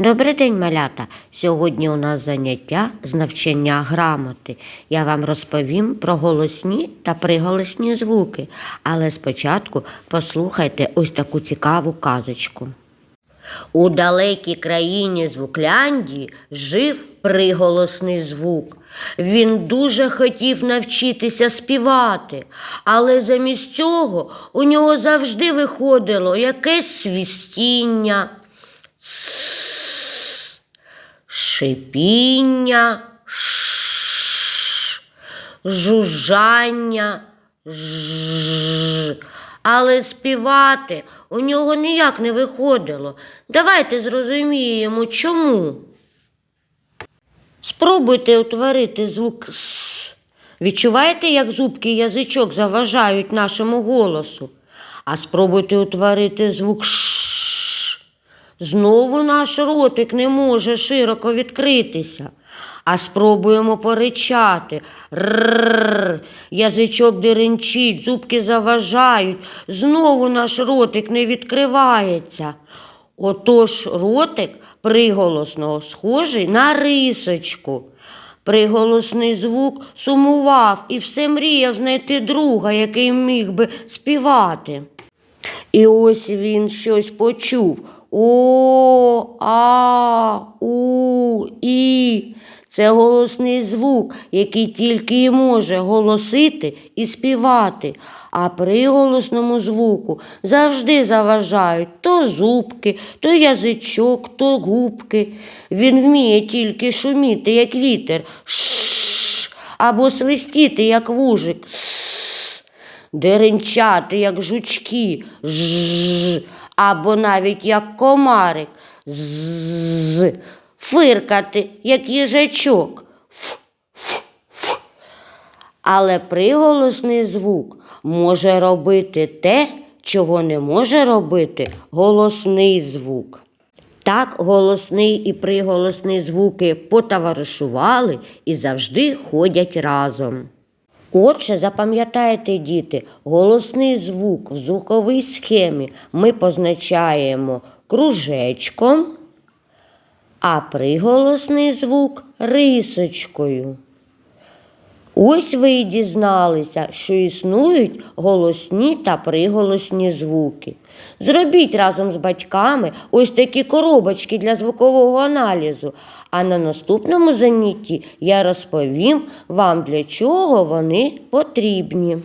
Добрий день, малята! Сьогодні у нас заняття з навчання грамоти. Я вам розповім про голосні та приголосні звуки, але спочатку послухайте ось таку цікаву казочку. У далекій країні Звукляндії жив приголосний звук. Він дуже хотів навчитися співати, але замість цього у нього завжди виходило якесь свістіння, шипіння, жужжання. Але співати у нього ніяк не виходило. Давайте зрозуміємо, чому. Спробуйте утворити звук С. Відчуваєте, як зубки і язичок заважають нашому голосу? А спробуйте утворити звук Ш. Знову наш ротик не може широко відкритися. А спробуємо поричати. Рррр. Язичок деренчить, зубки заважають. Знову наш ротик не відкривається. Отож ротик приголосного схожий на рисочку. Приголосний звук сумував і все мріяв знайти друга, який міг би співати. І ось він щось почув. О, а, у, і. Це голосний звук, який тільки і може голосити і співати. А приголосному звуку завжди заважають то зубки, то язичок, то губки. Він вміє тільки шуміти, як вітер, Шш, або свистіти, як вужик. Деренчати, як жучки, Жж, або навіть як комарик. З, фиркати, як їжачок. Ф, ф. Але приголосний звук може робити те, чого не може робити голосний звук. Так голосний і приголосний звуки потоваришували і завжди ходять разом. Отже, запам'ятайте, діти, голосний звук в звуковій схемі ми позначаємо кружечком, а приголосний звук рисочкою. Ось ви і дізналися, що існують голосні та приголосні звуки. Зробіть разом з батьками ось такі коробочки для звукового аналізу, а на наступному занятті я розповім вам, для чого вони потрібні.